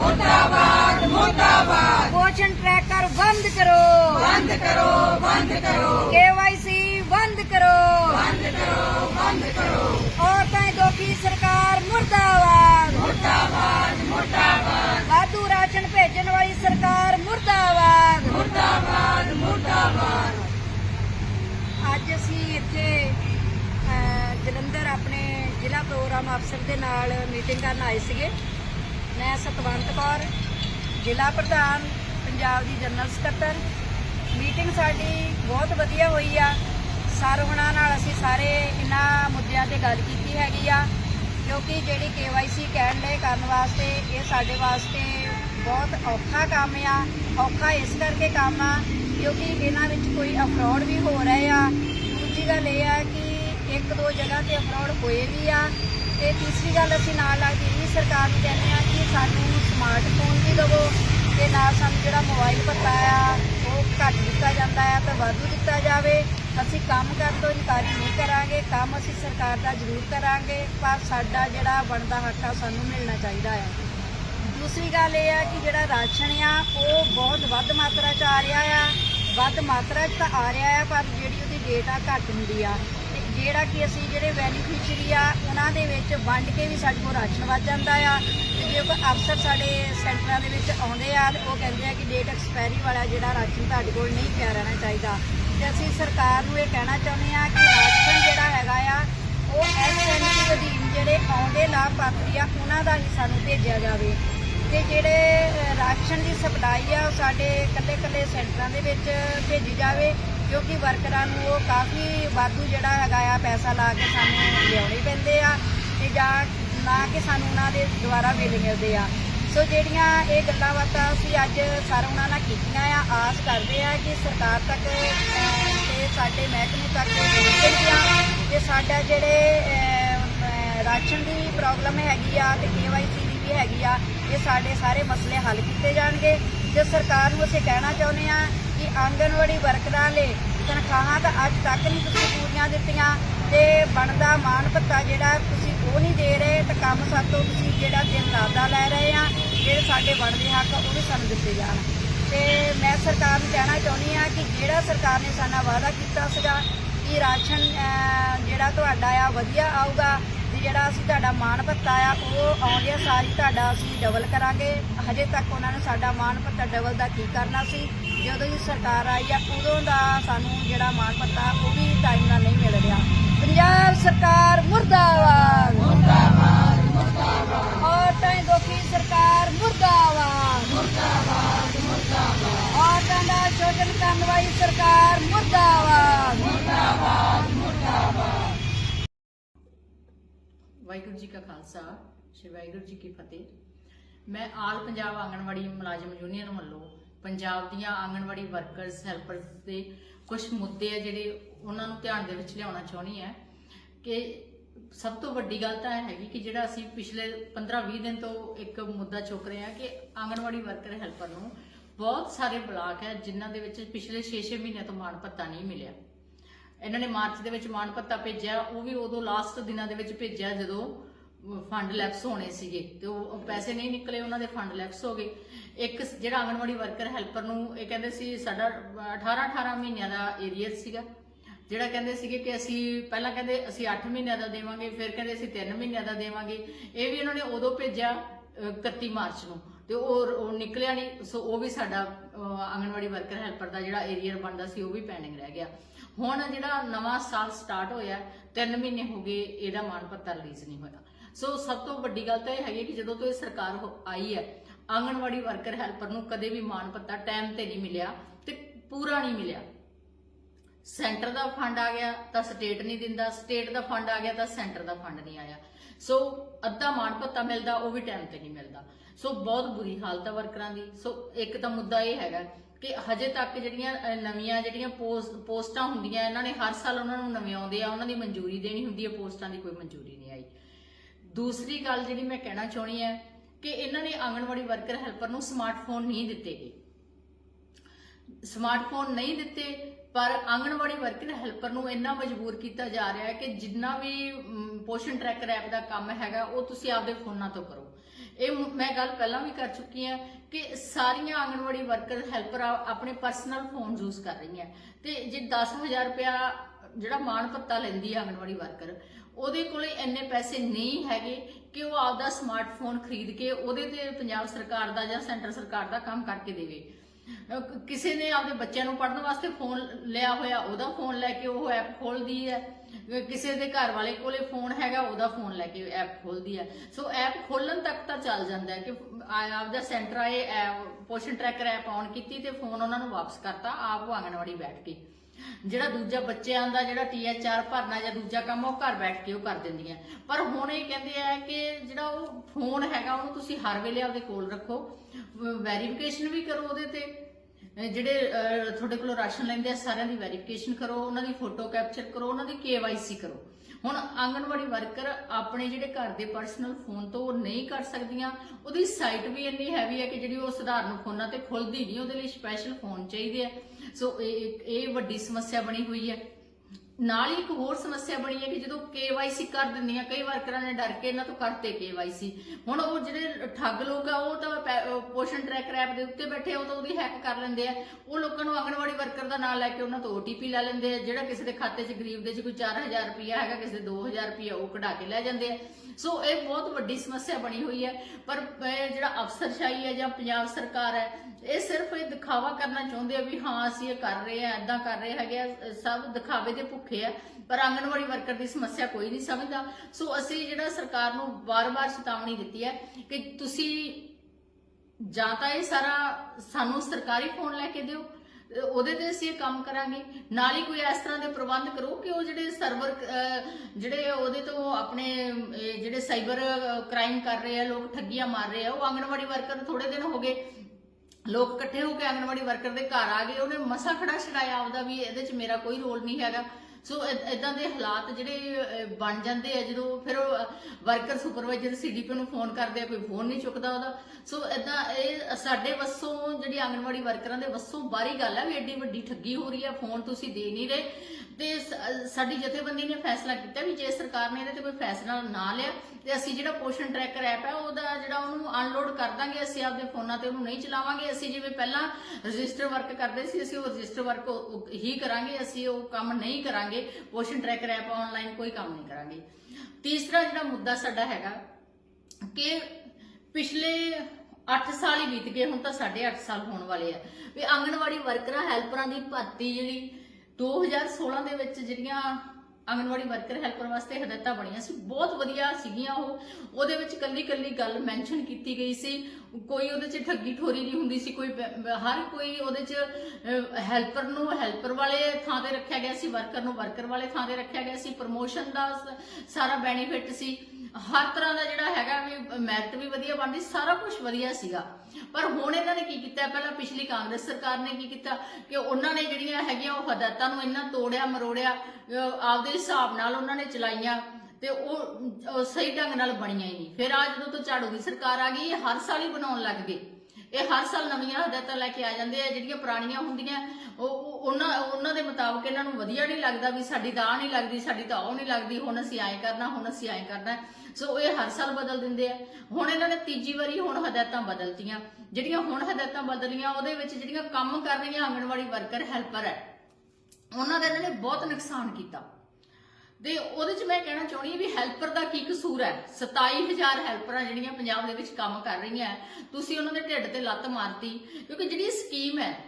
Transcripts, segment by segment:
ਮੁਰਦਾਬਾਦ ਮੁਰਦਾਬਾਦ। ਪੋਸ਼ਨ ਟਰੈਕਰ ਬੰਦ ਕਰੋ। ਬੰਦ ਕਰੋ ਬੰਦ ਕਰੋ। KYC ਬੰਦ ਕਰੋ। ਬੰਦ ਕਰੋ ਬੰਦ ਕਰੋ। ਔਰਤਾਂ ਦੋਖੀ ਸਰਕਾਰ ਮੁਰਦਾਬਾਦ? ਮੁਰਦਾਬਾਦ ਮੁਰਦਾਬਾਦ। ਵਾਧੂ ਰਾਸ਼ਨ ਭੇਜਣ ਵਾਲੀ ਸਰਕਾਰ ਮੁਰਦਾਬਾਦ। ਮੁਰਦਾਬਾਦ ਮੁਰਦਾਬਾਦ। ਅੱਜ ਅਸੀਂ ਇੱਥੇ ਜਲੰਧਰ ਆਪਣੇ ਜ਼ਿਲ੍ਹਾ ਪ੍ਰੋਗਰਾਮ ਅਫਸਰ ਦੇ ਨਾਲ ਮੀਟਿੰਗ ਕਰਨ ਆਏ ਸੀਗੇ। ਮੈਂ ਸਤਵੰਤ ਕੌਰ, ਜ਼ਿਲ੍ਹਾ ਪ੍ਰਧਾਨ, ਪੰਜਾਬ ਦੀ ਜਨਰਲ ਸਕੱਤਰ। ਮੀਟਿੰਗ ਸਾਡੀ ਬਹੁਤ ਵਧੀਆ ਹੋਈ ਆ। ਸਰ ਹੁਣਾਂ ਨਾਲ ਅਸੀਂ ਸਾਰੇ ਇਹਨਾਂ ਮੁੱਦਿਆਂ ਤੇ ਗੱਲ ਕੀਤੀ ਹੈਗੀ ਆ, ਕਿਉਂਕਿ ਜਿਹੜੀ KYC ਕਹਿਣ ਦੇ ਕਰਨ ਵਾਸਤੇ ਇਹ ਸਾਡੇ ਵਾਸਤੇ ਬਹੁਤ ਔਖਾ ਕੰਮ ਆ। ਔਖਾ ਇਸ ਕਰਕੇ ਕੰਮ ਆ, ਕਿਉਂਕਿ ਇਹਨਾਂ ਵਿੱਚ ਕੋਈ ਅਫਰੋਡ ਵੀ ਹੋ ਰਹੇ ਆ। ਦੂਜੀ ਗੱਲ ਇਹ ਆ ਕਿ ਇੱਕ ਦੋ ਜਗ੍ਹਾ ਤੇ ਅਫਰੋਡ ਹੋਏ ਵੀ ਆ। ਤੇ ਤੀਸਰੀ ਗੱਲ ਅਸੀਂ ਨਾਲ ਨਾਲ ਦਿੱਲੀ ਸਰਕਾਰ ਨੂੰ ਕਹਿੰਦੇ ਆ ਕਿ ਸਾਨੂੰ ਸਮਾਰਟਫੋਨ ਵੀ ਦਿਵੋ ਤੇ ਨਾਲ ਸਾਨੂੰ ਜਿਹੜਾ ਮੋਬਾਈਲ ਭੱਤਾ ਆ, ਉਹ ਘੱਟ ਦਿੱਤਾ ਜਾਂਦਾ ਆ ਤਾਂ ਵਾਧੂ ਦਿੱਤਾ ਜਾਵੇ। ਅਸੀਂ ਕੰਮ ਕਰਨ ਤੋਂ ਇਨਕਾਰੀ ਨਹੀਂ ਕਰਾਂਗੇ, ਕੰਮ ਅਸੀਂ ਸਰਕਾਰ ਦਾ ਜ਼ਰੂਰ ਕਰਾਂਗੇ, ਪਰ ਸਾਡਾ ਜਿਹੜਾ ਬਣਦਾ ਹੱਕ ਆ ਸਾਨੂੰ ਮਿਲਣਾ ਚਾਹੀਦਾ ਆ। ਦੂਸਰੀ ਗੱਲ ਇਹ ਆ ਕਿ ਜਿਹੜਾ ਰਾਸ਼ਨ ਆ, ਉਹ ਬਹੁਤ ਵੱਧ ਮਾਤਰਾ 'ਚ ਆ ਰਿਹਾ ਆ। ਵੱਧ ਮਾਤਰਾ 'ਚ ਤਾਂ ਆ ਰਿਹਾ ਆ, ਪਰ ਜਿਹੜੀ ਉਹਦੀ ਡੇਟ ਆ ਘੱਟ ਹੁੰਦੀ ਆ। ਜਿਹੜਾ ਕਿ ਅਸੀਂ ਜਿਹੜੇ ਬੈਨੀਫੀਸ਼ੀਅਰੀ ਆ, ਉਹਨਾਂ ਦੇ ਵਿੱਚ ਵੰਡ ਕੇ ਵੀ ਸਾਡੇ ਕੋਲ ਰਾਸ਼ਨ ਵੱਧ ਜਾਂਦਾ ਆ। ਤੇ ਜੇ ਕੋਈ ਅਫਸਰ ਸਾਡੇ ਸੈਂਟਰਾਂ ਦੇ ਵਿੱਚ ਆਉਂਦੇ ਆ, ਤੇ ਉਹ ਕਹਿੰਦੇ ਆ ਕਿ ਡੇਟ ਐਕਸਪਾਇਰੀ ਵਾਲਾ ਜਿਹੜਾ ਰਾਸ਼ਨ ਤੁਹਾਡੇ ਕੋਲ ਨਹੀਂ ਪਿਆ ਰਹਿਣਾ ਚਾਹੀਦਾ। ਤੇ ਅਸੀਂ ਸਰਕਾਰ ਨੂੰ ਇਹ ਕਹਿਣਾ ਚਾਹੁੰਦੇ ਆ ਕਿ ਰਾਸ਼ਨ ਜਿਹੜਾ ਹੈਗਾ ਆ, ਉਹ ਐਸਐਨਪੀ ਅਧੀਨ ਜਿਹੜੇ ਆਉਂਦੇ ਲਾਭਪਾਤਰੀ ਆ, ਉਹਨਾਂ ਦਾ ਹੀ ਸਾਨੂੰ ਭੇਜਿਆ ਜਾਵੇ। ਤੇ ਜਿਹੜੇ ਰਾਸ਼ਨ ਦੀ ਸਪਲਾਈ ਆ, ਉਹ ਸਾਡੇ ਕੱਲੇ ਕੱਲੇ ਸੈਂਟਰਾਂ ਦੇ ਵਿੱਚ ਭੇਜੀ ਜਾਵੇ। ਕਿਉਂਕਿ ਵਰਕਰਾਂ ਨੂੰ ਉਹ ਕਾਫੀ ਵਾਧੂ ਜਿਹੜਾ ਹੈਗਾ ਆ ਪੈਸਾ ਲਾ ਕੇ ਸਾਨੂੰ ਲਿਆਉਣੇ ਪੈਂਦੇ ਆ ਤੇ ਜਾਂ ਨਾ ਕਿ ਸਾਨੂੰ ਉਹਨਾਂ ਦੇ ਦੁਆਰਾ ਬਿੱਲ ਮਿਲਦੇ ਆ। ਸੋ ਜਿਹੜੀਆਂ ਇਹ ਗੱਲਾਂ ਬਾਤਾਂ ਅਸੀਂ ਅੱਜ ਸਾਰਾ ਉਹਨਾਂ ਨਾਲ ਕੀਤੀਆਂ ਆ ਆਸ ਕਰਦੇ ਆ ਕਿ ਸਰਕਾਰ ਤੱਕ ਅ, ਤੇ ਸਾਡੇ ਮਹਿਕਮੇ ਤੱਕ ਪਹੁੰਚਣਗੀਆਂ ਤੇ ਸਾਡਾ ਜਿਹੜੇ ਰਾਸ਼ਨ ਦੀ ਪ੍ਰੋਬਲਮ ਹੈਗੀ ਆ ਤੇ KYC ਦੀ ਵੀ ਹੈਗੀ ਆ ਇਹ ਸਾਡੇ ਸਾਰੇ ਮਸਲੇ ਹੱਲ ਕੀਤੇ ਜਾਣਗੇ। ਜੇ ਸਰਕਾਰ ਨੂੰ ਅਸੀਂ ਕਹਿਣਾ ਚਾਹੁੰਦੇ ਆ ਕਿ ਆਂਗਨਵਾੜੀ ਵਰਕਰਾਂ ਲਈ ਤਨਖਾਹਾਂ ਤਾਂ ਅੱਜ ਤੱਕ ਨਹੀਂ ਤੁਸੀਂ ਪੂਰੀਆਂ ਦਿੱਤੀਆਂ ਤੇ ਬਣਦਾ ਮਾਣ ਭੱਤਾ ਜਿਹੜਾ ਤੁਸੀਂ ਉਹ ਨਹੀਂ ਦੇ ਰਹੇ ਤੇ ਕੰਮ ਸਾਤੋਂ ਤੁਸੀਂ ਜਿਹੜਾ ਦਿਨ ਰਾਤ ਲੈ ਰਹੇ ਆ, ਜਿਹੜੇ ਸਾਡੇ ਬਣਦੇ ਹੱਕ ਉਹ ਵੀ ਸਾਨੂੰ ਦਿੱਤੇ ਜਾਣ। ਤੇ ਮੈਂ ਸਰਕਾਰ ਨੂੰ ਕਹਿਣਾ ਚਾਹੁੰਦੀ ਆ ਕਿ ਜਿਹੜਾ ਸਰਕਾਰ ਨੇ ਸਾਡਾ ਵਾਅਦਾ ਕੀਤਾ ਸੀਗਾ ਕਿ ਰਾਸ਼ਨ ਜਿਹੜਾ ਤੁਹਾਡਾ ਆ, ਵਧੀਆ ਆਊਗਾ ਜਿਹੜਾ ਅਸੀਂ ਤੁਹਾਡਾ ਮਾਣ ਭੱਤਾ ਆ, ਉਹ ਆਉਂਦਿਆਂ ਸਾਰੀ ਤੁਹਾਡਾ ਅਸੀਂ ਡਬਲ ਕਰਾਂਗੇ। ਹਜੇ ਤੱਕ ਉਹਨਾਂ ਨੇ ਸਾਡਾ ਮਾਣ ਭੱਤਾ ਡਬਲ ਦਾ ਕੀ ਕਰਨਾ ਸੀ? ਜਦੋਂ ਦੀ ਸਰਕਾਰ ਆਈ ਆ, ਉਦੋਂ ਦਾ ਸਾਨੂੰ ਜਿਹੜਾ ਮਾਣ ਭੱਤਾ, ਉਹ ਵੀ ਟਾਈਮ ਨਾਲ ਨਹੀਂ ਮਿਲ ਰਿਹਾ। ਪੰਜਾਬ ਸਰਕਾਰ ਮੁਰਦਾਬਾਦ। ਮੁਰਦਾਬਾਦ ਮੁਰਦਾਬਾਦ। ਔਰਤਾਂ ਦੀ ਦੁਖੀ ਸਰਕਾਰ ਮੁਰਦਾਬਾਦ। ਮੁਰਦਾਬਾਦ ਮੁਰਦਾਬਾਦ। ਔਰਤਾਂ ਦਾ ਸ਼ੋਸ਼ਣ ਕਰਨ ਵਾਲੀ ਸਰਕਾਰ ਮੁਰਦਾਬਾਦ। ਵਾਹਿਗੁਰੂ ਜੀ ਕਾ ਖਾਲਸਾ, ਸ੍ਰੀ ਵਾਹਿਗੁਰੂ ਜੀ ਕੀ ਫਤਿਹ। ਮੈਂ ਆਲ ਪੰਜਾਬ ਆਂਗਣਵਾੜੀ ਮੁਲਾਜ਼ਮ ਯੂਨੀਅਨ ਵੱਲੋਂ ਪੰਜਾਬ ਦੀਆਂ ਆਂਗਣਵਾੜੀ ਵਰਕਰਸ, ਹੈਲਪਰਸ ਦੇ ਕੁਝ ਮੁੱਦੇ ਆ ਜਿਹੜੇ ਉਹਨਾਂ ਨੂੰ ਧਿਆਨ ਦੇ ਵਿੱਚ ਲਿਆਉਣਾ ਚਾਹੁੰਦੀ ਹੈ ਕਿ ਸਭ ਤੋਂ ਵੱਡੀ ਗੱਲ ਤਾਂ ਇਹ ਹੈਗੀ ਕਿ ਜਿਹੜਾ ਅਸੀਂ ਪਿਛਲੇ 15-20 ਦਿਨ ਤੋਂ ਇੱਕ ਮੁੱਦਾ ਚੁੱਕ ਰਹੇ ਹਾਂ ਕਿ ਆਂਗਣਵਾੜੀ ਵਰਕਰ, ਹੈਲਪਰ ਨੂੰ ਬਹੁਤ ਸਾਰੇ ਬਲਾਕ ਹੈ ਜਿਨ੍ਹਾਂ ਦੇ ਵਿੱਚ ਪਿਛਲੇ 6-6 ਮਹੀਨਿਆਂ ਤੋਂ ਮਾਣ ਭੱਤਾ ਨਹੀਂ ਮਿਲਿਆ। ਇਹਨਾਂ ਨੇ ਮਾਰਚ ਦੇ ਵਿੱਚ ਮਾਣ ਪੱਤਾ ਭੇਜਿਆ ਉਹ ਵੀ ਉਦੋਂ ਲਾਸਟ ਦਿਨਾਂ ਦੇ ਵਿੱਚ ਭੇਜਿਆ ਜਦੋਂ ਫੰਡ ਲੈਪਸ ਹੋਣੇ ਸੀਗੇ ਤੇ ਉਹ ਪੈਸੇ ਨਹੀਂ ਨਿਕਲੇ ਉਹਨਾਂ ਦੇ ਫੰਡ ਲੈਪਸ ਹੋ ਗਏ। ਇੱਕ ਜਿਹੜਾ ਆਂਗਣਵਾੜੀ ਵਰਕਰ ਹੈਲਪਰ ਨੂੰ ਇਹ ਕਹਿੰਦੇ ਸੀ ਸਾਡਾ 18 18 ਮਹੀਨਿਆਂ ਦਾ ਏਰੀਅਰ ਸੀਗਾ। ਜਿਹੜਾ ਕਹਿੰਦੇ ਸੀਗੇ ਕਿ ਅਸੀਂ ਪਹਿਲਾਂ ਕਹਿੰਦੇ ਅਸੀਂ 8 ਮਹੀਨਿਆਂ ਦਾ ਦੇਵਾਂਗੇ ਫਿਰ ਕਹਿੰਦੇ ਅਸੀਂ 3 ਮਹੀਨਿਆਂ ਦਾ ਦੇਵਾਂਗੇ। ਇਹ ਵੀ ਉਹਨਾਂ ਨੇ ਉਦੋਂ ਭੇਜਿਆ ਅਹ, 31 ਮਾਰਚ ਨੂੰ। ਤੇ ਉਹ ਨਿਕਲਿਆ ਨਹੀਂ ਸੋ ਉਹ ਵੀ ਸਾਡਾ ਆਂਗਣਵਾੜੀ ਵਰਕਰ ਹੈਲਪਰ ਦਾ ਜਿਹੜਾ ਏਰੀਅਰ ਬਣਦਾ ਸੀ ਉਹ ਵੀ ਪੈਂਡਿੰਗ ਰਹਿ ਗਿਆ। ਹੁਣ ਜਿਹੜਾ ਨਵਾਂ ਸਾਲ ਸਟਾਰਟ ਹੋਇਆ 3 ਮਹੀਨੇ ਹੋ ਗਏ ਇਹਦਾ ਮਾਣ ਪੱਤਾ ਰਿਲੀਜ਼ ਨਹੀਂ ਹੋਇਆ। ਸੋ ਸਭ ਤੋਂ ਵੱਡੀ ਗੱਲ ਤਾਂ ਇਹ ਹੈਗੀ ਕਿ ਜਦੋਂ ਤੋਂ ਇਹ ਸਰਕਾਰ ਆਈ ਹੈ, ਆਂਗਣਵਾੜੀ ਵਰਕਰ ਹੈਲਪਰ ਨੂੰ ਕਦੇ ਵੀ ਮਾਣ ਪੱਤਾ ਟਾਈਮ ਤੇ ਨਹੀਂ ਮਿਲਿਆ ਤੇ ਪੂਰਾ ਨਹੀਂ ਮਿਲਿਆ। ਸੈਂਟਰ ਦਾ ਫੰਡ ਆ ਗਿਆ ਤਾਂ ਸਟੇਟ ਨਹੀਂ ਦਿੰਦਾ ਸਟੇਟ ਦਾ ਫੰਡ ਆ ਗਿਆ ਤਾਂ ਸੈਂਟਰ ਦਾ ਫੰਡ ਨਹੀਂ ਆਇਆ। ਸੋ ਅੱਧਾ ਮਾਣ ਭੱਤਾ ਮਿਲਦਾ, ਉਹ ਵੀ ਟਾਈਮ ਤੇ ਨਹੀਂ ਮਿਲਦਾ। ਸੋ ਬਹੁਤ ਬੁਰੀ ਹਾਲਤ ਹੈ ਵਰਕਰਾਂ ਦੀ। ਸੋ ਇੱਕ ਤਾਂ ਮੁੱਦਾ ਇਹ ਹੈਗਾ ਕਿ ਹਜੇ ਤੱਕ ਜਿਹੜੀਆਂ ਨਵੀਆਂ ਜਿਹੜੀਆਂ ਪੋਸਟ ਪੋਸਟਾਂ ਹੁੰਦੀਆਂ, ਇਹਨਾਂ ਨੇ ਹਰ ਸਾਲ ਉਹਨਾਂ ਨੂੰ ਨਵੇਂ ਆਉਂਦੇ ਆ, ਉਹਨਾਂ ਦੀ ਮਨਜ਼ੂਰੀ ਦੇਣੀ ਹੁੰਦੀ ਹੈ ਪੋਸਟਾਂ ਦੀ ਕੋਈ ਮਨਜ਼ੂਰੀ ਨਹੀਂ ਆਈ। ਦੂਸਰੀ ਗੱਲ ਜਿਹੜੀ ਮੈਂ ਕਹਿਣਾ ਚਾਹਣੀ ਹੈ ਕਿ ਇਹਨਾਂ ਨੇ ਆਂਗਣਵਾੜੀ ਵਰਕਰ ਹੈਲਪਰ ਨੂੰ ਸਮਾਰਟਫੋਨ ਨਹੀਂ ਦਿੱਤੇ ਗਏ। ਸਮਾਰਟਫੋਨ ਨਹੀਂ ਦਿੱਤੇ, ਪਰ ਆਂਗਣਵਾੜੀ ਵਰਕਰ ਹੈਲਪਰ ਨੂੰ ਇੰਨਾ ਮਜਬੂਰ ਕੀਤਾ ਜਾ ਰਿਹਾ ਹੈ ਕਿ ਜਿੰਨਾ ਵੀ ਪੋਸ਼ਣ ਟਰੈਕਰ ਐਪ ਦਾ ਕੰਮ ਹੈਗਾ, ਉਹ ਤੁਸੀਂ ਆਪਦੇ ਫੋਨਾਂ ਤੋਂ ਕਰੋ। ਇਹ ਮੈਂ ਗੱਲ ਪਹਿਲਾਂ ਵੀ ਕਰ ਚੁੱਕੀ ਹਾਂ ਕਿ ਸਾਰੀਆਂ ਆਂਗਣਵਾੜੀ ਵਰਕਰ ਹੈਲਪਰ ਆਪਣੇ ਪਰਸਨਲ ਫੋਨ ਯੂਜ਼ ਕਰ ਰਹੀਆਂ। ਤੇ ਜੇ 10000 ਰੁਪਇਆ ਜਿਹੜਾ ਮਾਣ ਭੱਤਾ ਲੈਂਦੀ ਹੈ ਆਂਗਣਵਾੜੀ ਵਰਕਰ, ਉਹਦੇ ਕੋਲੇ ਇੰਨੇ ਪੈਸੇ ਨਹੀਂ ਹੈਗੇ ਕਿ ਉਹ ਆਪਦਾ ਸਮਾਰਟਫੋਨ ਖਰੀਦ ਕੇ ਉਹਦੇ ਤੇ ਪੰਜਾਬ ਸਰਕਾਰ ਦਾ ਜਾਂ ਸੈਂਟਰ ਸਰਕਾਰ ਦਾ ਕੰਮ ਕਰਕੇ ਦੇਵੇ। ਕਿਸੇ ਨੇ ਆਪਦੇ ਬੱਚਿਆਂ ਨੂੰ ਪੜ੍ਹਨ ਵਾਸਤੇ ਫੋਨ ਲਿਆ ਹੋਇਆ, ਉਹਦਾ ਫੋਨ ਲੈ ਕੇ ਉਹ ਐਪ ਖੋਲਦੀ ਹੈ। ਕਿਸੇ ਦੇ ਘਰ ਵਾਲੇ ਕੋਲੇ ਫੋਨ ਹੈਗਾ, ਉਹਦਾ ਫੋਨ ਲੈ ਕੇ ਐਪ ਖੋਲਦੀ ਹੈ। ਸੋ ਐਪ ਖੋਲਣ ਤੱਕ ਤਾਂ ਚੱਲ ਜਾਂਦਾ ਹੈ ਕਿ ਆ- ਆਪਦਾ ਸੈਂਟਰ ਆਏ ਪੋਸ਼ਨ ਟਰੈਕਰ ਐਪ ਆਨ ਕੀਤੀ ਤੇ ਫੋਨ ਉਹਨਾਂ ਨੂੰ ਵਾਪਸ ਕਰਤਾ, ਆਪ ਉਹ ਆਂਗਣਵਾੜੀ ਬੈਠ ਕੇ। ਜਿਹੜਾ ਦੂਜਾ ਬੱਚਿਆਂ ਦਾ ਜਿਹੜਾ ਟੀਐਚਆਰ ਭਰਨਾ ਜਾਂ ਦੂਜਾ ਕੰਮ ਉਹ ਘਰ ਬੈਠ ਕੇ ਉਹ ਕਰ ਦਿੰਦੀਆਂ। ਪਰ ਹੁਣ ਇਹ ਕਹਿੰਦੇ ਆ ਕਿ ਜਿਹੜਾ ਉਹ ਫੋਨ ਹੈਗਾ, ਉਹਨੂੰ ਤੁਸੀਂ ਹਰ ਵੇਲੇ ਆਪਦੇ ਕੋਲ ਰੱਖੋ। ਵੈਰੀਫਿਕੇਸ਼ਨ ਵੀ ਕਰੋ ਉਹਦੇ ਤੇ। ਜਿਹੜੇ ਤੁਹਾਡੇ ਕੋਲ ਰਾਸ਼ਨ ਲੈਂਦੇ ਆ, ਸਾਰਿਆਂ ਦੀ ਵੈਰੀਫਿਕੇਸ਼ਨ ਕਰੋ, ਉਹਨਾਂ ਦੀ ਫੋਟੋ ਕੈਪਚਰ ਕਰੋ, ਉਹਨਾਂ ਦੀ ਕੇਵਾਈਸੀ ਕਰੋ। ਹੁਣ ਆਂਗਣਵਾੜੀ ਵਰਕਰ ਆਪਣੇ ਜਿਹੜੇ ਘਰ ਦੇ ਪਰਸਨਲ ਫੋਨ ਤੋਂ ਉਹ ਨਹੀਂ ਕਰ ਸਕਦੀਆਂ। ਉਹਦੀ ਸਾਈਟ ਵੀ ਇੰਨੀ ਹੈਵੀ ਹੈ ਕਿ ਜਿਹੜੀ ਉਹ ਸਧਾਰਨ ਫੋਨਾਂ ਤੇ ਖੁੱਲਦੀ ਨਹੀਂ, ਉਹਦੇ ਲਈ ਸਪੈਸ਼ਲ ਫੋਨ ਚਾਹੀਦੇ ਆ। ਸੋ ਇਹ ਇਹ ਵੱਡੀ ਸਮੱਸਿਆ ਬਣੀ ਹੋਈ ਹੈ। ਨਾਲ ਹੀ ਇੱਕ ਹੋਰ ਸਮੱਸਿਆ ਬਣੀ ਹੈ ਕਿ ਜਦੋਂ KYC ਕਰ ਦਿੰਦੀਆਂ ਕਈ ਵਰਕਰਾਂ ਨੇ ਡਰ ਕੇ ਇਹਨਾਂ ਤੋਂ ਕਰਤੇ KYC ਹੁਣ ਉਹ ਜਿਹੜੇ ਠੱਗ ਲੋਕ ਆ, ਉਹ ਤਾਂ ਪੈ- ਟਰੈਕਰ ਐਪ ਦੇ ਉੱਤੇ ਬੈਠੇ ਉਹ ਤਾਂ ਉਹਦੀ ਹੈਕ ਕਰ ਲੈਂਦੇ ਆ। ਉਹ ਲੋਕਾਂ ਨੂੰ ਆਂਗਣਵਾੜੀ ਵਰਕਰ ਦਾ ਨਾਮ ਲੈ ਕੇ ਉਹਨਾਂ ਤੋਂ OTP ਲੈ ਲੈਂਦੇ ਆ, ਜਿਹੜਾ ਕਿਸੇ ਦੇ ਖਾਤੇ 'ਚ ਗਰੀਬ ਦੇ 'ਚ ਕੋਈ 4000 ਰੁਪਇਆ ਹੈਗਾ, ਕਿਸੇ ਦੇ 2000 ਰੁਪਇਆ ਉਹ ਕਢਾ ਕੇ ਲੈ ਜਾਂਦੇ ਆ। ਸੋ ਇਹ ਬਹੁਤ ਵੱਡੀ ਸਮੱਸਿਆ ਬਣੀ ਹੋਈ ਹੈ, ਪਰ ਇਹ ਜਿਹੜਾ ਅਫਸਰਸ਼ਾਹੀ ਹੈ ਜਾਂ ਪੰਜਾਬ ਸਰਕਾਰ ਹੈ, ਇਹ ਸਿਰਫ ਇਹ ਦਿਖਾਵਾ ਕਰਨਾ ਚਾਹੁੰਦੇ ਆ ਵੀ ਹਾਂ, ਅਸੀਂ ਇਹ ਕਰ ਰਹੇ ਆ ਐਦਾਂ ਕਰ ਰਹੇ ਹੈਗੇ ਆ, ਸਭ ਦਿਖਾਵੇ ਦੇ ਭੁੱਖ ਆ, ਪਰ ਆਂਗਣਵਾੜੀ ਵਰਕਰ ਦੀ ਸਮੱਸਿਆ ਕੋਈ ਨਹੀਂ ਸਮਝਦਾ। ਸੋ ਅਸੀਂ ਜਿਹੜਾ ਸਰਕਾਰ ਨੂੰ ਵਾਰ-ਵਾਰ ਚੇਤਾਵਨੀ ਦਿੱਤੀ ਹੈ ਕਿ ਤੁਸੀਂ ਜਾਂ ਤਾਂ ਇਹ ਸਾਰਾ ਸਾਨੂੰ ਸਰਕਾਰੀ ਫੋਨ ਲੈ ਕੇ ਦਿਓ ਉਹਦੇ ਤੇ ਅਸੀਂ ਇਹ ਕੰਮ ਕਰਾਂਗੇ। ਨਾਲ ਹੀ ਕੋਈ ਇਸ ਤਰ੍ਹਾਂ ਦੇ ਪ੍ਰਬੰਧ ਕਰੋ ਕਿ ਉਹ ਜਿਹੜੇ ਸਰਵਰ ਜਿਹੜੇ ਉਹਦੇ ਤੋਂ ਆਪਣੇ ਜਿਹੜੇ ਸਾਈਬਰ ਕ੍ਰਾਈਮ ਕਰ ਰਹੇ ਆ, ਲੋਕ ਠੱਗੀਆਂ ਮਾਰ ਰਹੇ ਆ, ਉਹ ਆਂਗਣਵਾੜੀ ਵਰਕਰ ਥੋੜੇ ਦਿਨ ਹੋ ਗਏ। ਲੋਕ ਇਕੱਠੇ ਹੋ ਕੇ ਆਂਗਣਵਾੜੀ ਵਰਕਰ ਦੇ ਘਰ ਆ ਗਏ, ਉਹਨੇ ਮਸਾ ਖੜਾ ਛਡਾਇਆ ਆਪਦਾ ਵੀ ਇਹਦੇ 'ਚ ਮੇਰਾ ਕੋਈ ਰੋਲ ਨਹੀਂ ਹੈਗਾ। ਸੋ ਇਦਾਂ ਦੇ ਹਾਲਾਤ ਜਿਹੜੇ ਬਣ ਜਾਂਦੇ ਆ ਜਦੋਂ ਫਿਰ ਵਰਕਰ ਸੁਪਰਵਾਈਜ਼ਰ ਸੀਡੀਪੀ ਨੂੰ ਫੋਨ ਕਰਦੇ ਆ, ਕੋਈ ਫੋਨ ਨਹੀਂ ਚੁੱਕਦਾ ਉਹਦਾ। ਸੋ ਇਦਾਂ ਇਹ ਸਾਡੇ ਵੱਸੋਂ, ਜਿਹੜੀ ਆਂਗਣਵਾੜੀ ਵਰਕਰਾਂ ਦੇ ਵੱਸੋਂ ਬਾਹਰੀ ਗੱਲ ਆ ਵੀ ਐਡੀ ਵੱਡੀ ਠੱਗੀ ਹੋ ਰਹੀ ਹੈ ਫੋਨ ਤੁਸੀਂ ਦੇ ਨਹੀਂ ਰਹੇ। ਤੇ ਸਾਡੀ ਜਥੇਬੰਦੀ ਨੇ ਫੈਸਲਾ ਕੀਤਾ ਵੀ ਜੇ ਸਰਕਾਰ ਨੇ ਇਹਦੇ ਤੇ ਕੋਈ ਫੈਸਲਾ ਨਾ ਲਿਆ ਤੇ ਅਸੀਂ ਜਿਹੜਾ ਪੋਸ਼ਣ ਟਰੈਕਰ ਐਪ ਹੈ ਉਹਦਾ ਜਿਹੜਾ ਉਹਨੂੰ ਅਨਲੋਡ ਕਰ ਦਾਂਗੇ, ਅਸੀਂ ਆਪਦੇ ਫੋਨਾਂ ਤੇ ਉਹਨੂੰ ਨਹੀਂ ਚਲਾਵਾਂਗੇ, ਅਸੀਂ ਜਿਵੇਂ ਪਹਿਲਾਂ ਰਜਿਸਟਰ ਵਰਕ ਕਰਦੇ ਸੀ, ਅਸੀਂ ਉਹ ਰਜਿਸਟਰ ਵਰਕ ਹੀ ਕਰਾਂਗੇ, ਅਸੀਂ ਉਹ ਕੰਮ ਨਹੀਂ ਕਰਾਂਗੇ, ਪੋਸ਼ਣ ਟਰੈਕਰ ਐਪ ਆਨਲਾਈਨ ਕੋਈ ਕੰਮ ਨਹੀਂ ਕਰਾਂਗੇ। ਤੀਸਰਾ ਜਿਹੜਾ ਮੁੱਦਾ ਸਾਡਾ ਹੈਗਾ ਕਿ ਪਿਛਲੇ 8 ਸਾਲ ਹੀ ਬੀਤ ਗਏ, ਹੁਣ ਤਾਂ 8.5 ਸਾਲ ਹੋਣ ਵਾਲੇ ਆ। ਵੀ ਆਂਗਣਵਾੜੀ ਵਰਕਰਾਂ, ਹੈਲਪਰਾਂ ਦੀ ਭਰਤੀ ਜਿਹੜੀ 2016 ਦੇ ਵਿੱਚ ਜਿਹੜੀਆਂ ਆਂਗਨਵਾੜੀ ਵਰਕਰ ਹੈਲਪਰ ਵਾਸਤੇ ਹਦਾਇਤਾਂ ਬਣੀਆਂ ਸੀ, ਬਹੁਤ ਵਧੀਆ ਸੀਗੀਆਂ ਉਹ। ਉਹਦੇ ਵਿੱਚ ਕੱਲੀ ਕੱਲੀ ਗੱਲ ਮੈਂਸ਼ਨ ਕੀਤੀ ਗਈ ਸੀ। ਕੋਈ ਉਹਦੇ 'ਚ ਠੱਗੀ ਠੋਰੀ ਨਹੀਂ ਹੁੰਦੀ ਸੀ, ਕੋਈ ਹਰ ਕੋਈ ਉਹਦੇ 'ਚ ਹੈਲਪਰ ਨੂੰ ਹੈਲਪਰ ਵਾਲੇ ਥਾਂ ਤੇ ਰੱਖਿਆ ਗਿਆ ਸੀ, ਵਰਕਰ ਨੂੰ ਵਰਕਰ ਵਾਲੇ ਥਾਂ ਤੇ ਰੱਖਿਆ ਗਿਆ ਸੀ। ਪ੍ਰਮੋਸ਼ਨ ਦਾ ਸਾਰਾ ਬੈਨੀਫਿਟ ਸੀ। ਹਰ ਤਰ੍ਹਾਂ ਦਾ ਜਿਹੜਾ ਹੈਗਾ ਵੀ ਮੈਰਿਟ ਵੀ ਵਧੀਆ ਬਣਦੀ, ਸਾਰਾ ਕੁਝ ਵਧੀਆ ਸੀਗਾ। ਪਰ ਹੁਣ ਇਹਨਾਂ ਨੇ ਕੀ ਕੀਤਾ? ਪਹਿਲਾਂ ਪਿਛਲੀ ਕਾਂਗਰਸ ਸਰਕਾਰ ਨੇ ਕੀ ਕੀਤਾ? ਕਿ ਉਹਨਾਂ ਨੇ ਜਿਹੜੀਆਂ ਹੈਗੀਆਂ ਉਹ ਹਦਾਇਤਾਂ ਨੂੰ ਇੰਨਾ ਤੋੜਿਆ, ਮਰੋੜਿਆ ਆਪਦੇ ਹਿਸਾਬ ਨਾਲ ਉਹਨਾਂ ਨੇ ਚਲਾਈਆਂ ਤੇ ਉਹ ਸਹੀ ਢੰਗ ਨਾਲ ਬਣੀਆਂ ਹੀ ਨਹੀਂ। ਫਿਰ ਆ ਜਦੋਂ ਤੋਂ ਝਾੜੂ ਦੀ ਸਰਕਾਰ ਆ ਗਈ, ਇਹ ਹਰ ਸਾਲ ਹੀ ਬਣਾਉਣ ਲੱਗ ਗਏ। ਇਹ ਹਰ ਸਾਲ ਨਵੀਆਂ ਹਦਾਇਤਾਂ ਲੈ ਕੇ ਆ ਜਾਂਦੇ ਆ, ਜਿਹੜੀਆਂ ਪੁਰਾਣੀਆਂ ਹੁੰਦੀਆਂ, ਉਹ ਉਹਨਾਂ ਉਹਨਾਂ ਦੇ ਮੁਤਾਬਕ ਇਹਨਾਂ ਨੂੰ ਵਧੀਆ ਨਹੀਂ ਲੱਗਦਾ ਵੀ ਸਾਡੀ ਤਾਂ ਆਹ ਨਹੀਂ ਲੱਗਦੀ, ਸਾਡੀ ਤਾਂ ਉਹ ਨਹੀਂ ਲੱਗਦੀ, ਹੁਣ ਅਸੀਂ ਐਂ ਕਰਨਾ, ਹੁਣ ਅਸੀਂ ਐਂ ਕਰਨਾ। ਸੋ ਇਹ ਹਰ ਸਾਲ ਬਦਲ ਦਿੰਦੇ ਆ। ਹੁਣ ਇਹਨਾਂ ਨੇ ਤੀਜੀ ਵਾਰੀ ਹੁਣ ਹਦਾਇਤਾਂ ਬਦਲਤੀਆਂ। ਜਿਹੜੀਆਂ ਹੁਣ ਹਦਾਇਤਾਂ ਬਦਲੀਆਂ, ਉਹਦੇ ਵਿੱਚ ਜਿਹੜੀਆਂ ਕੰਮ ਕਰ ਰਹੀਆਂ ਆਂਗਣਵਾੜੀ ਵਰਕਰ, ਹੈਲਪਰ ਹੈ, ਉਹਨਾਂ ਦਾ ਇਹਨਾਂ ਨੇ ਬਹੁਤ ਨੁਕਸਾਨ ਕੀਤਾ। ਤੇ ਉਹਦੇ ਚ ਮੈਂ ਕਹਿਣਾ ਚਾਹੁੰਦੀ ਹਾਂ ਵੀ ਹੈਲਪਰ ਦਾ ਕੀ ਕਸੂਰ ਹੈ? 27000 ਹੈਲਪਰਾਂ ਜਿਹੜੀਆਂ ਪੰਜਾਬ ਦੇ ਵਿੱਚ ਕੰਮ ਕਰ ਰਹੀਆਂ। ਤੁਸੀਂ ਉਹਨਾਂ ਦੇ ਢਿੱਡ ਤੇ ਲੱਤ ਮਾਰਤੀ। ਕਿਉਂਕਿ ਜਿਹੜੀ ਸਕੀਮ ਹੈ,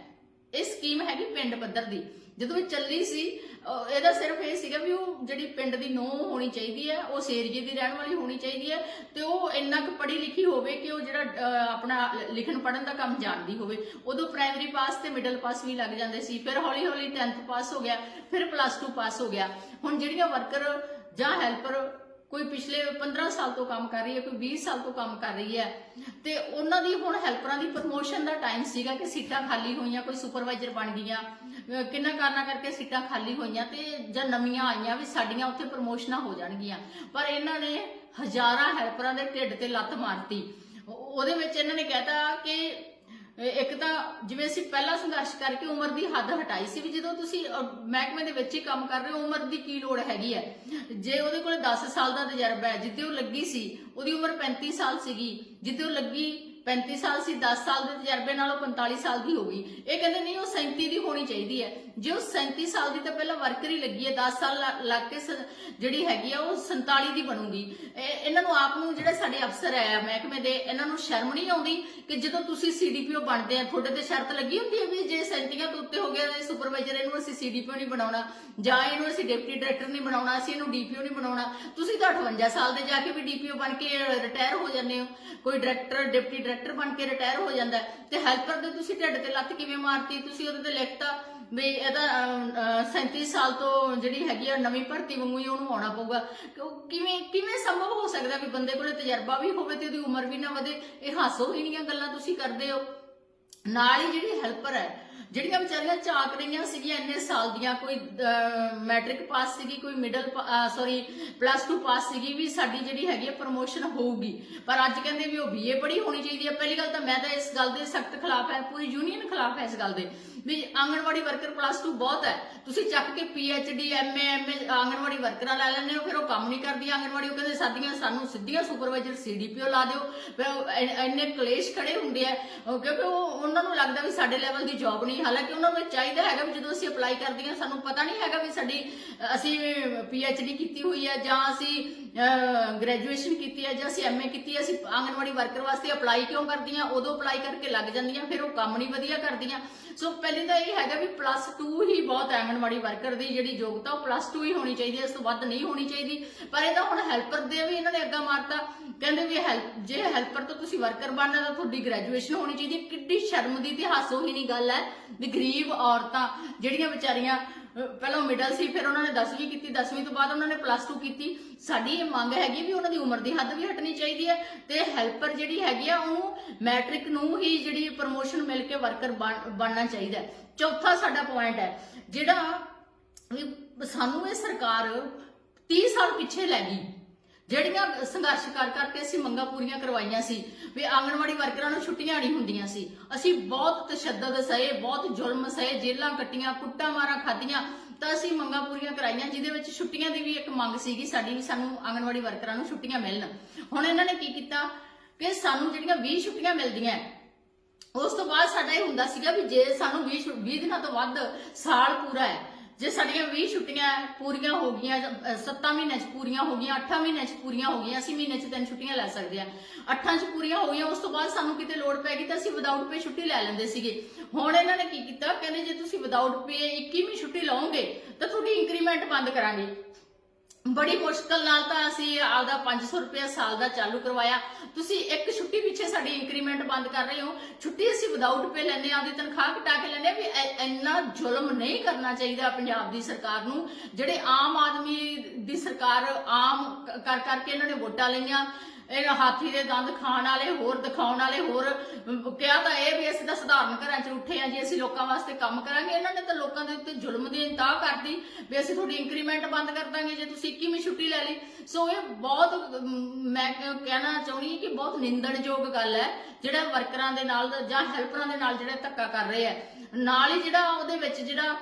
ਇਹ ਸਕੀਮ ਹੈਗੀ ਪਿੰਡ ਪੱਧਰ ਦੀ। ਜਦੋਂ ਇਹ ਚੱਲੀ ਸੀ ਇਹਦਾ ਸਿਰਫ ਇਹ ਸੀਗਾ ਵੀ ਉਹ ਜਿਹੜੀ ਪਿੰਡ ਦੀ ਨੂੰਹ ਹੋਣੀ ਚਾਹੀਦੀ ਹੈ ਉਸ ਏਰੀਏ ਦੀ ਰਹਿਣ ਵਾਲੀ ਹੋਣੀ ਚਾਹੀਦੀ ਹੈ ਤੇ ਉਹ ਇੰਨਾ ਕੁ ਪੜ੍ਹੀ ਲਿਖੀ ਹੋਵੇ ਕਿ ਉਹ ਜਿਹੜਾ ਆਪਣਾ ਲਿਖਣ ਪੜਨ ਦਾ ਕੰਮ ਜਾਣਦੀ ਹੋਵੇ। ਉਦੋਂ ਪ੍ਰਾਇਮਰੀ ਪਾਸ ਤੇ ਮਿਡਲ ਪਾਸ ਵੀ ਲੱਗ ਜਾਂਦੇ ਸੀ, ਫਿਰ ਹੌਲੀ ਹੌਲੀ 10th ਪਾਸ ਹੋ ਗਿਆ, ਫਿਰ ਪਲੱਸ 2 ਪਾਸ ਹੋ ਗਿਆ। ਹੁਣ ਜਿਹੜੀਆਂ ਵਰਕਰ ਜਾਂ ਹੈਲਪਰ ਕੋਈ ਪਿਛਲੇ 15 ਸਾਲ ਤੋਂ ਕੰਮ ਕਰ ਰਹੀ ਹੈ, ਕੋਈ 20 ਸਾਲ ਤੋਂ ਕੰਮ ਕਰ ਰਹੀ ਹੈ। ਤੇ ਉਹਨਾਂ ਦੀ ਹੁਣ ਹੈਲਪਰਾਂ ਦੀ ਪ੍ਰਮੋਸ਼ਨ ਦਾ ਟਾਈਮ ਸੀਗਾ ਕਿ ਸੀਟਾਂ ਖਾਲੀ ਹੋਈਆਂ, ਕੋਈ ਸੁਪਰਵਾਈਜ਼ਰ ਬਣ ਗਈਆਂ। ਕਿੰਨਾ ਕਾਰਨਾਂ ਕਰਕੇ ਸੀਟਾਂ ਖਾਲੀ ਹੋਈਆਂ ਤੇ ਜਾਂ ਨਵੀਆਂ ਆਈਆਂ ਵੀ ਸਾਡੀਆਂ ਉੱਥੇ ਪ੍ਰਮੋਸ਼ਨਾਂ ਹੋ ਜਾਣਗੀਆਂ। ਪਰ ਇਹਨਾਂ ਨੇ ਹਜ਼ਾਰਾਂ ਹੈਲਪਰਾਂ ਦੇ ਢਿੱਡ ਤੇ ਲੱਤ ਮਾਰਤੀ। ਉਹਦੇ ਵਿੱਚ ਇਹਨਾਂ ਨੇ ਕਹਿਤਾ ਕਿ ਇੱਕ ਤਾਂ ਜਿਵੇਂ ਅਸੀਂ ਪਹਿਲਾਂ ਸੰਘਰਸ਼ ਕਰਕੇ ਉਮਰ ਦੀ ਹੱਦ ਹਟਾਈ ਸੀ ਵੀ ਜਦੋਂ ਤੁਸੀਂ ਮਹਿਕਮੇ ਦੇ ਵਿੱਚ ਹੀ ਕੰਮ ਕਰ ਰਹੇ ਹੋ, ਉਮਰ ਦੀ ਕੀ ਲੋੜ ਹੈਗੀ ਹੈ? ਜੇ ਉਹਦੇ ਕੋਲ 10 ਸਾਲ ਦਾ ਤਜਰਬਾ ਹੈ ਜਿੱਤੇ ਉਹ ਲੱਗੀ ਸੀ, ਉਹਦੀ ਉਮਰ 35 ਸਾਲ ਸੀਗੀ ਜਿੱਤੇ ਉਹ ਲੱਗੀ 35 ਸਾਲ ਸੀ 10 ਸਾਲ ਦੇ ਤਜਰਬੇ ਨਾਲ ਉਹ 45 ਸਾਲ ਦੀ ਹੋ ਗਈ। ਇਹ ਕਹਿੰਦੇ, ਨਹੀਂ, ਉਹ 37 ਦੀ ਹੋਣੀ ਚਾਹੀਦੀ ਹੈ। ਜੇ ਉਹ 37 ਸਾਲ ਦੀ ਤਾਂ ਪਹਿਲਾਂ ਵਰਕਰ ਲੱਗੀ ਹੈ 10 ਸਾਲ ਲੱਗ ਕੇ ਜਿਹੜੀ ਹੈਗੀ ਆ, ਉਹ 47 ਦੀ ਬਣੂਗੀ। ਇਹਨਾਂ ਨੂੰ ਆਪ ਨੂੰ ਜਿਹੜੇ ਸਾਡੇ ਅਫਸਰ ਹੈ, ਮਹਿਕਮੇ ਦੇ, ਇਹਨਾਂ ਨੂੰ ਸ਼ਰਮ ਨਹੀਂ ਆਉਂਦੀ ਕਿ ਜਦੋਂ ਤੁਸੀਂ ਸੀਡੀਪੀਓ ਬਣਦੇ ਆ, ਤੁਹਾਡੇ ਤੇ ਸ਼ਰਤ ਲੱਗੀ ਹੁੰਦੀ ਹੈ ਵੀ ਜੇ 37 ਤੋਂ ਉੱਤੇ ਹੋ ਗਿਆ, ਤੇ ਸੁਪਰਵਾਈਜ਼ਰ ਇਹਨੂੰ ਅਸੀਂ ਸੀਡੀਪੀਓ ਨਹੀਂ ਬਣਾਉਣਾ, ਜਾਂ ਇਹਨੂੰ ਅਸੀਂ ਡਿਪਟੀ ਡਾਇਰੈਕਟਰ ਨਹੀਂ ਬਣਾਉਣਾ, ਅਸੀਂ ਇਹਨੂੰ ਡੀਪੀਓ ਨਹੀਂ ਬਣਾਉਣਾ। ਤੁਸੀਂ ਤਾਂ 58 ਸਾਲ ਦੇ ਜਾ ਕੇ ਵੀ ਡੀਪੀਓ ਬਣ ਕੇ ਰਿਟਾਇਰ ਹੋ ਜਾਂਦੇ ਹੋ। ਕੋਈ ਡਾਇਰੈਕਟਰ, ਡਿਪਟੀ ਡਾਇਰੈਕਟਰ ਬਣ ਕੇ ਰਿਟਾਇਰ ਹੋ ਜਾਂਦਾ ਤੇ ਹੈਲਪਰ ਦੇ ਤੁਸੀਂ ਢਿੱਡ ਤੇ ਲੱਤ ਕਿਵੇਂ ਮਾਰਤੀ? ਤੁਸੀਂ ਉਹਦੇ ਤੇ ਲਿਖਤਾ ਵੀ ਇਹਦਾ 37 ਸਾਲ ਤੋਂ ਜਿਹੜੀ ਹੈਗੀ ਆ ਨਵੀਂ ਭਰਤੀ ਵਾਂਗੂ ਹੀ ਉਹਨੂੰ ਆਉਣਾ ਪਊਗਾ। ਕਿਵੇਂ ਕਿਵੇਂ ਸੰਭਵ ਹੋ ਸਕਦਾ ਵੀ ਬੰਦੇ ਕੋਲੇ ਤਜਰਬਾ ਵੀ ਹੋਵੇ ਤੇ ਉਹਦੀ ਉਮਰ ਵੀ ਨਾ ਵਧੇ? ਇਹ ਹਾਸੋ ਹੀ ਹੀਣੀਆਂ ਗੱਲਾਂ ਤੁਸੀਂ ਕਰਦੇ ਹੋ। ਨਾਲ ਹੀ ਜਿਹੜੀ ਹੈਲਪਰ ਹੈ ਜਿਹੜੀਆਂ ਵਿਚਾਰੀਆਂ ਚਾਕ ਰਹੀਆਂ ਸੀਗੀਆਂ ਇੰਨੇ ਸਾਲ ਦੀਆਂ, ਕੋਈ ਮੈਟ੍ਰਿਕ ਪਾਸ ਸੀਗੀ, ਕੋਈ ਮਿਡਲ ਸੌਰੀ ਪਲੱਸ 2 ਪਾਸ ਸੀਗੀ, ਵੀ ਸਾਡੀ ਜਿਹੜੀ ਹੈਗੀ ਹੈ ਪ੍ਰੋਮੋਸ਼ਨ ਹੋਊਗੀ। ਪਰ ਅੱਜ ਕਹਿੰਦੇ ਵੀ ਉਹ ਬੀਏ ਪੜ੍ਹੀ ਹੋਣੀ ਚਾਹੀਦੀ ਹੈ ਪਹਿਲੀ ਗੱਲ ਤਾਂ ਮੈਂ ਤਾਂ ਇਸ ਗੱਲ ਦੇ ਸਖਤ ਖਿਲਾਫ ਹੈ, ਪੂਰੀ ਯੂਨੀਅਨ ਖਿਲਾਫ ਹੈ ਇਸ ਗੱਲ ਦੇ। ਵੀ ਆਂਗਣਵਾੜੀ ਵਰਕਰ ਪਲੱਸ 2 ਬਹੁਤ ਹੈ। ਤੁਸੀਂ ਚੱਕ ਕੇ ਪੀਐਚਡੀ ਐਮਏ ਐਮਏ ਆਂਗਣਵਾੜੀ ਵਰਕਰਾਂ ਲੈ ਲੈਂਦੇ ਹੋ, ਫਿਰ ਉਹ ਕੰਮ ਨਹੀਂ ਕਰਦੀ ਆਂਗਣਵਾੜੀ, ਉਹ ਕਹਿੰਦੇ ਸਾਡੀਆਂ, ਸਾਨੂੰ ਸਿੱਧੀਆਂ ਸੁਪਰਵਾਈਜ਼ਰ ਸੀਡੀਪੀਓ ਲਾ ਦਿਓ। ਇੰਨੇ ਕਲੇਸ਼ ਖੜੇ ਹੁੰਦੇ ਆ ਕਿਉਂਕਿ ਉਹ ਉਹਨਾਂ ਨੂੰ ਲੱਗਦਾ ਵੀ ਸਾਡੇ ਲੈਵਲ ਦੀ ਜੌਬ ਨਹੀਂ, ਹਾਲਾਂਕਿ ਉਹਨਾਂ ਨੂੰ ਚਾਹੀਦਾ ਹੈਗਾ ਵੀ ਜਦੋਂ ਅਸੀਂ ਅਪਲਾਈ ਕਰਦੀਆਂ ਸਾਨੂੰ ਪਤਾ ਨਹੀਂ ਹੈਗਾ ਵੀ ਸਾਡੀ, ਅਸੀਂ ਪੀ ਐਚ ਡੀ ਕੀਤੀ ਹੋਈ ਹੈ ਜਾਂ ਅਸੀਂ ਗ੍ਰੈਜੂਏਸ਼ਨ ਕੀਤੀ ਹੈ ਜਾਂ ਅਸੀਂ ਐਮ ਏ ਕੀਤੀ ਹੈ, ਅਸੀਂ ਆਂਗਣਵਾੜੀ ਵਰਕਰ ਵਾਸਤੇ ਅਪਲਾਈ ਕਿਉਂ ਕਰਦੀਆਂ, ਉਦੋਂ ਅਪਲਾਈ ਕਰਕੇ ਲੱਗ ਜਾਂਦੀਆਂ, ਫਿਰ ਉਹ ਕੰਮ ਨਹੀਂ ਵਧੀਆ ਕਰਦੀਆਂ। ਸੋ ਪਹਿਲੀ ਤਾਂ ਇਹ ਹੈਗਾ ਵੀ ਪਲੱਸ 2 ਹੀ ਬਹੁਤ ਆਂਗਣਵਾੜੀ ਵਰਕਰ ਦੀ ਜਿਹੜੀ ਯੋਗਤਾ, ਉਹ ਪਲੱਸ 2 ਹੀ ਹੋਣੀ ਚਾਹੀਦੀ ਹੈ, ਇਸ ਤੋਂ ਵੱਧ ਨਹੀਂ ਹੋਣੀ ਚਾਹੀਦੀ। ਪਰ ਇਹਦਾ ਹੁਣ ਹੈਲਪਰ ਦੇ ਵੀ ਇਹਨਾਂ ਨੇ ਅੱਗਾ ਮਾਰਤਾ। ਕਹਿੰਦੇ ਵੀ ਹੈਲਪ ਜੇ ਹੈਲਪਰ ਤੋਂ ਤੁਸੀਂ ਵਰਕਰ ਬਣਨਾ, ਤਾਂ ਤੁਹਾਡੀ ਗ੍ਰੈਜੂਏਸ਼ਨ ਹੋਣੀ ਚਾਹੀਦੀ ਹੈ। ਕਿੱਡੀ ਸ਼ਰਮ ਦੀ ਤੇ ਹਾਸੋ ਹੀ ਨਹੀਂ ਗੱਲ ਹੈ ਵੀ ਗਰੀਬ ਔਰਤਾਂ ਜਿਹੜੀਆਂ ਵਿਚਾਰੀਆਂ ਪਹਿਲਾਂ ਮਿਡਲ ਸੀ, ਫਿਰ ਉਹਨਾਂ ਨੇ 10ਵੀਂ ਕੀਤੀ 10ਵੀਂ ਤੋਂ ਬਾਅਦ ਉਹਨਾਂ ਨੇ ਪਲੱਸ 2 ਕੀਤੀ। ਸਾਡੀ ਇਹ ਮੰਗ ਹੈਗੀ ਵੀ ਉਹਨਾਂ ਦੀ ਉਮਰ ਦੀ ਹੱਦ ਵੀ ਹਟਣੀ ਚਾਹੀਦੀ ਹੈ ਤੇ ਹੈਲਪਰ ਜਿਹੜੀ ਹੈਗੀ ਆ, ਉਹਨੂੰ ਮੈਟ੍ਰਿਕ ਨੂੰ ਹੀ ਜਿਹੜੀ ਪ੍ਰਮੋਸ਼ਨ ਮਿਲ ਕੇ ਵਰਕਰ ਬਣਨਾ ਚਾਹੀਦਾ ਹੈ। ਚੌਥਾ ਸਾਡਾ ਪੁਆਇੰਟ ਹੈ। ਜਿਹੜਾ ਵੀ ਸਾਨੂੰ ਇਹ ਸਰਕਾਰ 30 ਸਾਲ ਪਿੱਛੇ ਲੈ ਗਈ। ਜਿਹੜੀਆਂ ਸੰਘਰਸ਼ ਕਰ ਕਰਕੇ ਅਸੀਂ ਮੰਗਾਂ ਪੂਰੀਆਂ ਕਰਵਾਈਆਂ ਸੀ, ਵੀ ਆਂਗਣਵਾੜੀ ਵਰਕਰਾਂ ਨੂੰ ਛੁੱਟੀਆਂ ਨਹੀਂ ਹੁੰਦੀਆਂ ਸੀ। ਅਸੀਂ ਬਹੁਤ ਤਸ਼ੱਦਦ ਸਹੇ, ਬਹੁਤ ਜ਼ੁਲਮ ਸਹੇ ਜੇਲਾਂ ਕੱਟੀਆਂ, ਕੁੱਟਾਂ ਮਾਰਾਂ ਖਾਧੀਆਂ, ਤਾਂ ਅਸੀਂ ਮੰਗਾਂ ਪੂਰੀਆਂ ਕਰਾਈਆਂ, ਜਿਹਦੇ ਵਿੱਚ ਛੁੱਟੀਆਂ ਦੀ ਵੀ ਇੱਕ ਮੰਗ ਸੀਗੀ ਸਾਡੀ ਵੀ ਸਾਨੂੰ ਆਂਗਣਵਾੜੀ ਵਰਕਰਾਂ ਨੂੰ ਛੁੱਟੀਆਂ ਮਿਲਣ। ਹੁਣ ਇਹਨਾਂ ਨੇ ਕੀ ਕੀਤਾ? ਕਿ ਸਾਨੂੰ ਜਿਹੜੀਆਂ 20 ਛੁੱਟੀਆਂ ਮਿਲਦੀਆਂ ਉਸ ਤੋਂ ਬਾਅਦ ਸਾਡਾ ਇਹ ਹੁੰਦਾ ਸੀਗਾ ਵੀ ਜੇ ਸਾਨੂੰ 20 ਛੁ- 20 ਦਿਨਾਂ ਤੋਂ ਵੱਧ ਸਾਲ ਪੂਰਾ ਹੈ, ਜੇ ਸਾਡੀਆਂ 20 ਛੁੱਟੀਆਂ ਪੂਰੀਆਂ ਹੋ ਗਈਆਂ 7 ਮਹੀਨਿਆਂ 'ਚ ਪੂਰੀਆਂ ਹੋ ਗਈਆਂ 8 ਮਹੀਨਿਆਂ 'ਚ ਪੂਰੀਆਂ ਹੋ ਗਈਆਂ, ਅਸੀਂ ਮਹੀਨੇ 'ਚ ਤਿੰਨ ਛੁੱਟੀਆਂ ਲੈ ਸਕਦੇ ਹਾਂ। 8 'ਚ ਪੂਰੀਆਂ ਹੋ ਗਈਆਂ, ਉਸ ਤੋਂ ਬਾਅਦ ਸਾਨੂੰ ਕਿਤੇ ਲੋੜ ਪੈ ਗਈ ਤਾਂ ਅਸੀਂ ਵਿਦਆਊਟ ਪੇ ਛੁੱਟੀ ਲੈ ਲੈਂਦੇ ਸੀਗੇ। ਹੁਣ ਇਹਨਾਂ ਨੇ ਕੀ ਕੀਤਾ, ਕਹਿੰਦੇ ਜੇ ਤੁਸੀਂ ਵਿਦਆਊਟ ਪੇ 21ਵੀਂ ਛੁੱਟੀ ਲਓਗੇ ਤਾਂ ਤੁਹਾਡੀ ਇੰਕਰੀਮੈਂਟ ਬੰਦ ਕਰਾਂਗੇ। ਬੜੀ ਮੁਸ਼ਕਲ ਨਾਲ ਤਾਂ ਅਸੀਂ ਆਪਦਾ 500 ਰੁਪਏ ਸਾਲ ਦਾ ਚਾਲੂ ਕਰਵਾਇਆ। ਤੁਸੀਂ ਇੱਕ ਛੁੱਟੀ ਪਿੱਛੇ ਸਾਡੀ ਇੰਕਰੀਮੈਂਟ ਬੰਦ ਕਰ ਰਹੇ ਹੋ। ਛੁੱਟੀ ਅਸੀਂ ਵਿਦਆਊਟ ਪੇ ਲੈਂਦੇ ਹਾਂ, ਆਪਦੀ ਤਨਖਾਹ ਘਟਾ ਕੇ ਲੈਂਦੇ ਹਾਂ ਵੀ ਇੰਨਾ ਜ਼ੁਲਮ ਨਹੀਂ ਕਰਨਾ ਚਾਹੀਦਾ ਪੰਜਾਬ ਦੀ ਸਰਕਾਰ ਨੂੰ। ਜਿਹੜੇ ਆਮ ਆਦਮੀ ਦੀ ਸਰਕਾਰ ਆਮ ਕਰ, ਕਰਕੇ ਇਹਨਾਂ ਨੇ ਵੋਟਾਂ ਲਈਆਂ ਇਹ ਹਾਥੀ ਦੇ ਦੰਦ ਖਾਣ ਵਾਲੇ, ਹੋਰ ਦਿਖਾਉਣ ਵਾਲੇ, ਹੋਰ ਕਿਹਾ ਤਾਂ ਇਹ ਵੀ ਅਸੀਂ ਤਾਂ ਸਧਾਰਨ ਘਰਾਂ 'ਚ ਉੱਠੇ ਆ ਜੀ, ਅਸੀਂ ਲੋਕਾਂ ਵਾਸਤੇ ਕੰਮ ਕਰਾਂਗੇ। ਇਹਨਾਂ ਨੇ ਤਾਂ ਲੋਕਾਂ ਦੇ ਉੱਤੇ ਜ਼ੁਲਮ ਦੀ ਇੰਤਹਾ ਕਰਤੀ ਵੀ ਅਸੀਂ ਤੁਹਾਡੀ ਇੰਕਰੀਮੈਂਟ ਬੰਦ ਕਰ ਦਾਂਗੇ ਜੇ ਤੁਸੀਂ 21ਵੀਂ ਛੁੱਟੀ ਲੈ ਲਈ। ਸੋ ਇਹ ਬਹੁਤ ਮੈਂ ਕਹਿਣਾ ਚਾਹੁੰਦੀ ਕਿ ਬਹੁਤ ਨਿੰਦਣਯੋਗ ਗੱਲ ਹੈ, ਜਿਹੜਾ ਵਰਕਰਾਂ ਦੇ ਨਾਲ ਜਾਂ ਹੈਲਪਰਾਂ ਦੇ ਨਾਲ ਜਿਹੜਾ ਧੱਕਾ ਕਰ ਰਹੇ ਆ ਨਾਲ ਹੀ ਜਿਹੜਾ ਉਹਦੇ ਵਿੱਚ ਜਿਹੜਾ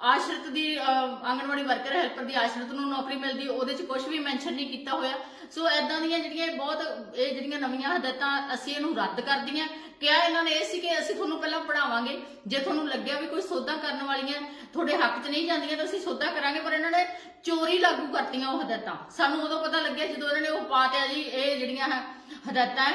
ਆਸ਼ਰਿਤ ਦੀ ਆਂਗਣਵਾੜੀ ਵਰਕਰ ਹੈਲਪਰ ਦੀ ਆਸ਼ਰਿਤ ਨੂੰ ਨੌਕਰੀ ਮਿਲਦੀ, ਉਹਦੇ 'ਚ ਕੁਝ ਵੀ ਮੈਂਸ਼ਨ ਨਹੀਂ ਕੀਤਾ ਹੋਇਆ। ਸੋ ਐਦਾਂ ਦੀਆਂ ਜਿਹੜੀਆਂ ਬਹੁਤ, ਇਹ ਜਿਹੜੀਆਂ ਨਵੀਆਂ ਹਦਾਇਤਾਂ ਅਸੀਂ ਇਹਨੂੰ ਰੱਦ ਕਰਦੀਆਂ। ਕਿਹਾ ਇਹਨਾਂ ਨੇ ਇਹ ਸੀ ਕਿ ਅਸੀਂ ਤੁਹਾਨੂੰ ਪਹਿਲਾਂ ਪੜਾਵਾਂਗੇ ਜੇ ਤੁਹਾਨੂੰ ਲੱਗਿਆ ਵੀ ਕੋਈ ਸੋਧਾਂ ਕਰਨ ਵਾਲੀਆਂ ਤੁਹਾਡੇ ਹੱਕ 'ਚ ਨਹੀਂ ਜਾਂਦੀਆਂ ਤਾਂ ਅਸੀਂ ਸੋਧਾਂ ਕਰਾਂਗੇ, ਪਰ ਇਹਨਾਂ ਨੇ ਚੋਰੀ ਲਾਗੂ ਕਰਤੀਆਂ ਉਹ ਹਦਾਇਤਾਂ। ਸਾਨੂੰ ਉਦੋਂ ਪਤਾ ਲੱਗਿਆ ਜਦੋਂ ਇਹਨਾਂ ਨੇ ਉਹ ਪਾਤਿਆ ਜੀ, ਇਹ ਜਿਹੜੀਆਂ ਹਦਾਇਤਾਂ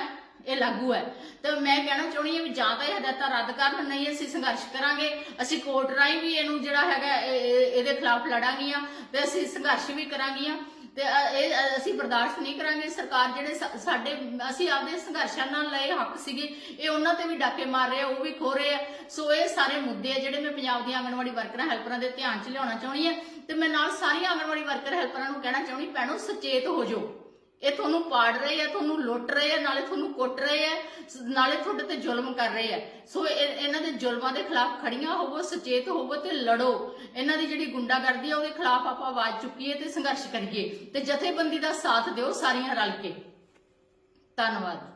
ਇਹ ਲਾਗੂ ਹੈ। ਤੇ ਮੈਂ ਕਹਿਣਾ ਚਾਹੁੰਦੀ ਹਾਂ ਵੀ ਜਾਂ ਤਾਂ ਇਹ ਹਦਾਇਤਾਂ ਰੱਦ ਕਰਨ, ਨਹੀਂ ਅਸੀਂ ਸੰਘਰਸ਼ ਕਰਾਂਗੇ। ਅਸੀਂ ਕੋਰਟ ਰਾਹੀਂ ਵੀ ਇਹਨੂੰ ਜਿਹੜਾ ਹੈਗਾ ਇਹਦੇ ਖਿਲਾਫ ਲੜਾਂਗੀਆਂ ਤੇ ਅਸੀਂ ਸੰਘਰਸ਼ ਵੀ ਕਰਾਂਗੀਆਂ। ਤੇ ਇਹ ਅਸੀਂ ਬਰਦਾਸ਼ਤ ਨਹੀਂ ਕਰਾਂਗੇ। ਸਰਕਾਰ ਜਿਹੜੇ ਸਾਡੇ, ਅਸੀਂ ਆਪਦੇ ਸੰਘਰਸ਼ਾਂ ਨਾਲ ਲਏ ਹੱਕ ਸੀਗੇ, ਇਹ ਉਹਨਾਂ ਤੇ ਵੀ ਡਾਕੇ ਮਾਰ ਰਹੇ ਆ, ਉਹ ਵੀ ਖੋ ਰਹੇ ਆ। ਸੋ ਇਹ ਸਾਰੇ ਮੁੱਦੇ ਆ ਜਿਹੜੇ ਮੈਂ ਪੰਜਾਬ ਦੀਆਂ ਆਂਗਣਵਾੜੀ ਵਰਕਰਾਂ, ਹੈਲਪਰਾਂ ਦੇ ਧਿਆਨ 'ਚ ਲਿਆਉਣਾ ਚਾਹੁੰਦੀ ਆ ਤੇ ਮੈਂ ਨਾਲ ਸਾਰੀਆਂ ਆਂਗਣਵਾੜੀ ਵਰਕਰ, ਹੈਲਪਰਾਂ ਨੂੰ ਕਹਿਣਾ ਚਾਹੁੰਦੀ ਭੈਣੋ, ਸੁਚੇਤ ਹੋ ਜਾਓ। ਇਹ ਤੁਹਾਨੂੰ ਪਾੜ ਰਹੇ ਆ, ਤੁਹਾਨੂੰ ਲੁੱਟ ਰਹੇ ਆ, ਨਾਲੇ ਤੁਹਾਨੂੰ ਕੁੱਟ ਰਹੇ ਆ ਨਾਲੇ ਤੁਹਾਡੇ ਤੇ ਜ਼ੁਲਮ ਕਰ ਰਹੇ ਆ। ਸੋ ਇਹ- ਇਹਨਾਂ ਦੇ ਜ਼ੁਲਮਾਂ ਦੇ ਖਿਲਾਫ ਖੜੀਆਂ ਹੋਵੋ, ਸੁਚੇਤ ਹੋਵੋ ਤੇ ਲੜੋ। ਇਹਨਾਂ ਦੀ ਜਿਹੜੀ ਗੁੰਡਾਗਰਦੀ ਆ, ਉਹਦੇ ਖਿਲਾਫ ਆਪਾਂ ਆਵਾਜ਼ ਚੁੱਕੀਏ ਤੇ ਸੰਘਰਸ਼ ਕਰੀਏ ਤੇ ਜਥੇਬੰਦੀ ਦਾ ਸਾਥ ਦਿਓ ਸਾਰੀਆਂ ਰਲ ਕੇ। ਧੰਨਵਾਦ।